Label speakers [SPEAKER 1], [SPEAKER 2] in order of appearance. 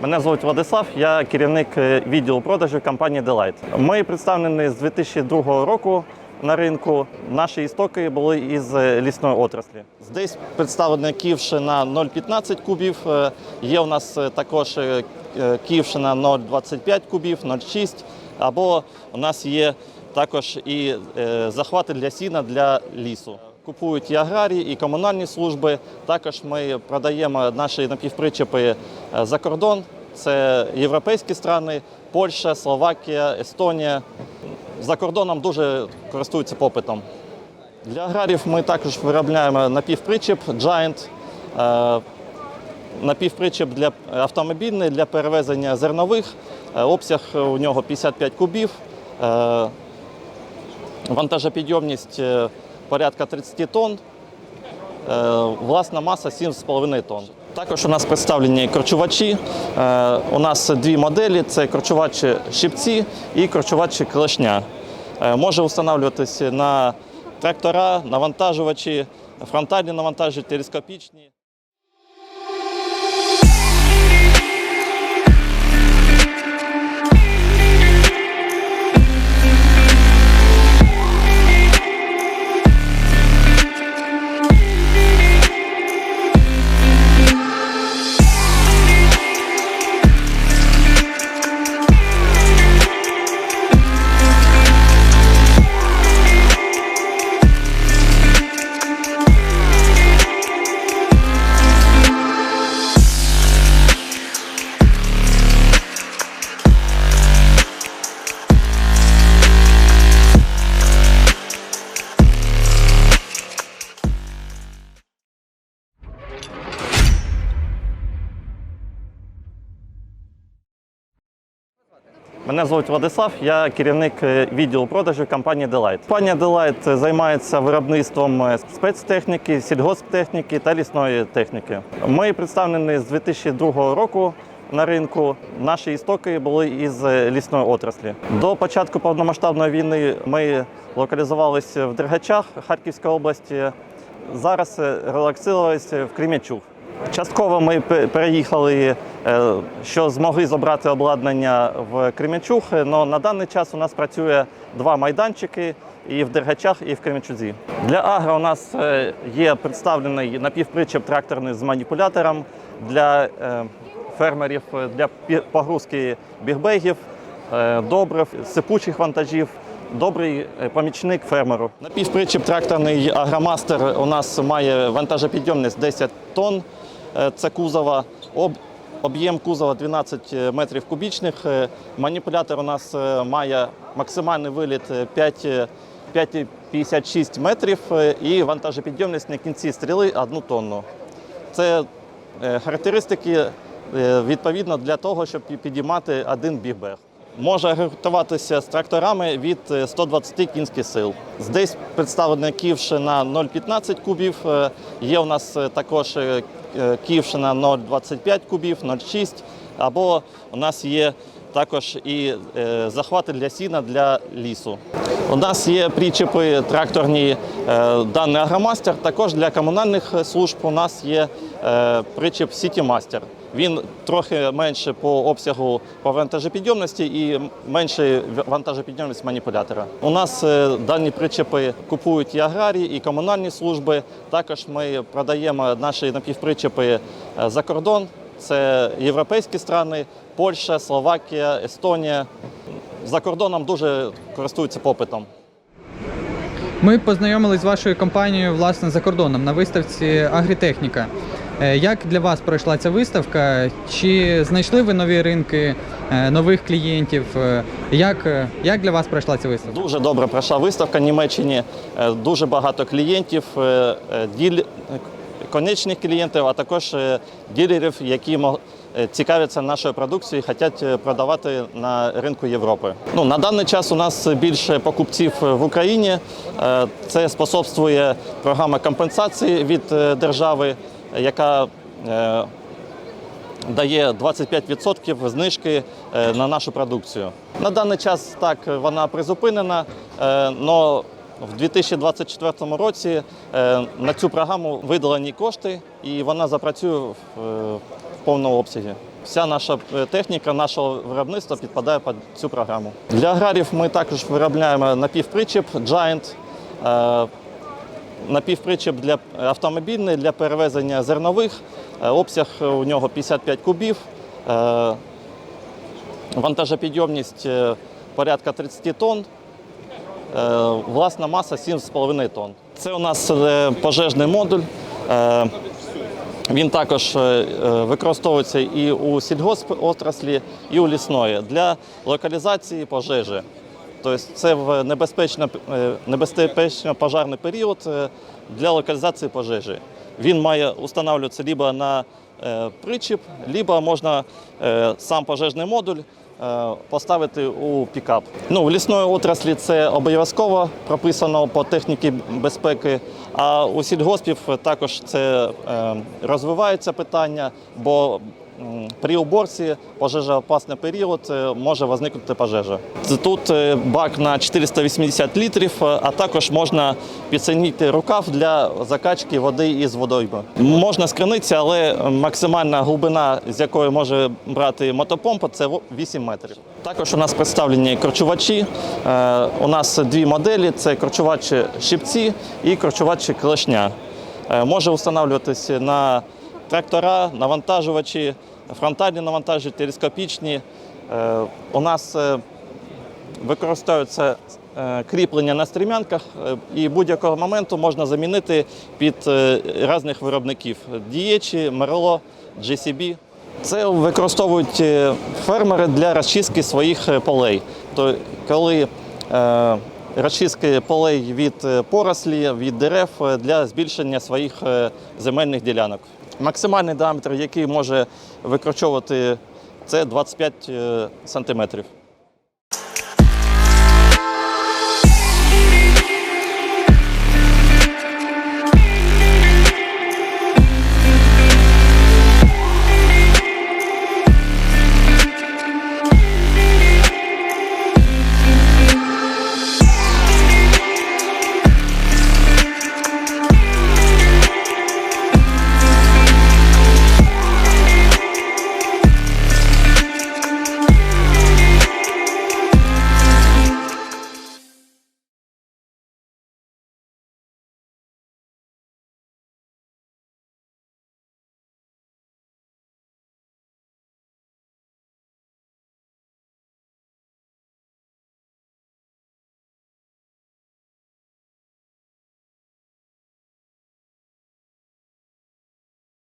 [SPEAKER 1] Мене звуть Владислав, я керівник е, відділу продажів компанії Delight. Ми представлені з 2002 року на ринку. Наші істоки були із е, лісної отраслі. Здесь представлена ківшина 0,15 кубів. е, Є у нас також ківшина 0,25 кубів, 0,6. Або у нас є також і захвати для сіна для лісу. Купують і аграрії, і комунальні служби. Також ми продаємо наші напівпричепи е, за кордон. Це європейські країни, Польща, Словакія, Естонія. За кордоном дуже користуються попитом. Для аграрів ми також виробляємо напівпричеп Giant, е, напівпричеп для автомобільний для перевезення зернових. Е, Обсяг у нього 55 кубів. Вантажопідйомність порядка 30 тонн. Е, Власна маса 7,5 тонн. Також у нас представлені корчувачі. Е, У нас дві моделі: це корчувач щипці і корчувач клешня. Е, Може встановлюватися на трактора, навантажувачі, фронтальні навантажі, телескопічні. Мене звуть Владислав, я керівник е, відділу продажів компанії Delight. Компанія Delight займається виробництвом е, спецтехніки, сільгосптехніки та лісної техніки. Ми представлені з 2002 року на ринку. Наші істоки були із е, лісної отраслі. До початку повномасштабної війни ми локалізувалися в Дергачах Харківської області. Зараз е, релаксувалися в Кремячук. Частково ми переїхали, е, що змогли забрати обладнання в Кремячух, але на даний час у нас працює два майданчики і в Дергачах, і в Кремячузі. Для агро у нас е, є представлений напівпричеп тракторний з маніпулятором для е, фермерів для погрузки бігбегів, добрив, сипучих вантажів. Добрий помічник фермеру. Напівпричеп тракторний агромастер у нас має вантажопідйомність 10 тонн. Е, Це кузова. Об'єм кузова 12 метрів кубічних. Е, Маніпулятор у нас е, має максимальний виліт е, 5, е, 5,56 метрів е, і вантажопідйомність на кінці стріли 1 тонну. Це е, характеристики е, відповідно для того, щоб підіймати один бігбег. Може агрегуватися з тракторами від е, 120 кінських сил. Здесь представлена ківшина 0,15 кубів. е, Є у нас е, також ківшина 0,25 кубів, 0,6. Або у нас є також і е, захвати для сіна для лісу. У нас є причепи тракторні е, даний агромастер. Також для комунальних служб у нас є е, причеп Сітімастер. Він трохи менше по обсягу по вантажопідйомності і менше вантажопідйомність маніпулятора. У нас дані причепи купують і аграрії, і комунальні служби. Також ми продаємо наші напівпричепи за кордон. Це європейські країни, Польща, Словакія, Естонія. За кордоном дуже користуються попитом.
[SPEAKER 2] Ми познайомились з вашою компанією власне за кордоном на виставці Агрітехніка. Е, Як для вас пройшла ця виставка? Чи знайшли ви нові ринки, е, нових клієнтів? Е, Як, як для вас пройшла ця виставка?
[SPEAKER 1] Дуже добре пройшла виставка в Німеччині. Дуже багато клієнтів, діль... конечних клієнтів, а також е, ділерів, які е, цікавляться нашою продукцією і хочуть е, продавати на ринку Європи. Ну, на даний час у нас більше покупців в Україні. Це способствує програма компенсації від держави, яка дає 25% знижки на нашу продукцію. На даний час так вона призупинена, але в 2024 році е, на цю програму виділені кошти і вона запрацює в е, повному обсязі. вся наша е, техніка нашого виробництва підпадає під цю програму. Для аграрів ми також виробляємо напівпричіп Giant, напівпричіп для автомобільний для перевезення зернових. Обсяг у нього 55 кубів. Вантажопідйомність порядка 30 тонн. Е, Власна маса 7,5 тонн. Це у нас е, пожежний модуль. Е, Він також використовується і у сільгоспотраслі, і у лісної для локалізації пожежі. Тобто це в небезпечно, небезпечно пожежний період для локалізації пожежі. Він має встановлюватися либо на е, причіп, либо можна е, сам пожежний модуль е, поставити у пікап. Ну, в лісної отраслі це обов'язково прописано по техніці безпеки, а у сільгоспів також це розвивається питання, бо при уборці пожежоопасний період е, може виникнути пожежа. Тут е, бак на 480 літрів, е, а також можна підсоединити рукав для закачки води із водойми. Можна з криниці, але максимальна глибина, з якої може брати мотопомпа, це 8 метрів. Також у нас представлені корчувачі. Е, У нас дві моделі: це корчувач щипці і корчувач клешня. Може встановлюватися на трактора, навантажувачі, фронтальні навантажі, телескопічні. Е, У нас е, використовується е, кріплення на стрімянках і будь-якого моменту можна замінити під різних виробників дієчі, Мерло, GCB. Це використовують фермери для розчистки своїх полей. То коли розчистки полей від порослі, від дерев для збільшення своїх земельних ділянок. Максимальний діаметр, який може викручовувати, це 25 е, сантиметрів.